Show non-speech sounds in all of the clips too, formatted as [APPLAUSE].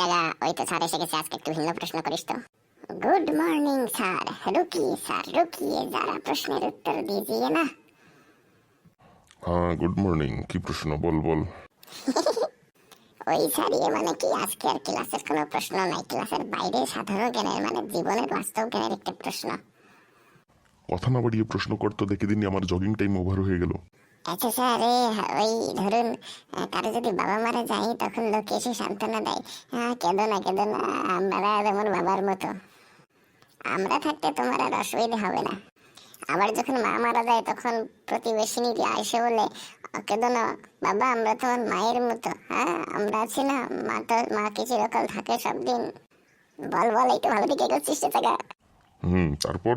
ওই তো স্যার এসে গেছে আজকে একটু ভিন্ন প্রশ্ন করিস তো। Good morning sir. রুকিয়ে স্যার রুকিয়ে যারা প্রশ্নের উত্তর দিজিয়ে না। হ্যাঁ গুড মর্নিং কি প্রশ্ন? বল বল। [LAUGHS] ওই স্যার ইয়ে মানে কি? আজকে আর ক্লাসের কোনো প্রশ্ন নাই। ক্লাসের বাইরে সাধারণ জ্ঞানের মানে জীবনের বাস্তব জ্ঞানের একটা প্রশ্ন। কথা না বাড়িয়ে প্রশ্ন করতো দেখে দিনই আমার জগিং টাইম ওভার হয়ে গেল। আচ্ছা স্যার ওই ধরুন কারও যদি বাবা মারা যায় তখন লোক এসে সান্ত্বনা দেয়। হ্যাঁ কেঁদো না কেঁদো না আমরা যেমন বাবার মতো। আমরা থাকতে তোমার আর অসুবিধা হবে না। আবার যখন মা মারা যায় তখন প্রতিবেশিনী এসে বলে কেঁদো না বাবা আমরা তোমার মায়ের মতো। হ্যাঁ আমরা আছি না মা তো মা কি চিরকাল থাকে সব দিন বল বল একটু ভালো দিকে এগোচ্ছিস রে হুম তারপর?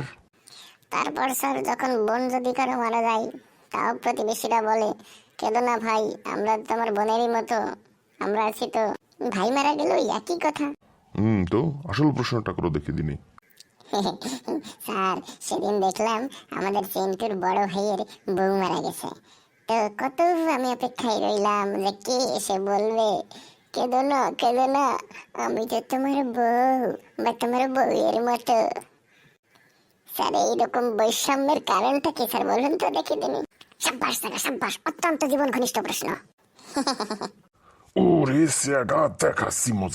তারপর স্যার যখন বোন যদি কারও মারা যায় তাও প্রতিবেশীরা বলে কেঁদো না ভাই আমরা তোমার বোনেরই মতো আমরা আছি তো। ভাই মারা গেল একই কথা। হুম তো আসল প্রশ্নটা করো দেখে দিনই [LAUGHS] স্যার সেদিন দেখলাম আমাদের চেন্টুর বড় ভাইয়ের বউ মারা গেছে। তো কত আমি অপেক্ষায় রইলাম যে কে এসে বলবে কেঁদো না কেঁদো না আমি তো তোমার বউ বা তোমার বউয়ের মতো। স্যার এইরকম বৈষম্যের কারণটা কি স্যার বলুন তো দেখে দিন। সাব্বাস স্যার সাব্বাস। অত্যন্ত জীবন ঘনিষ্ঠ প্রশ্ন। ওরে স্যাডা দেখাচ্ছি মজা।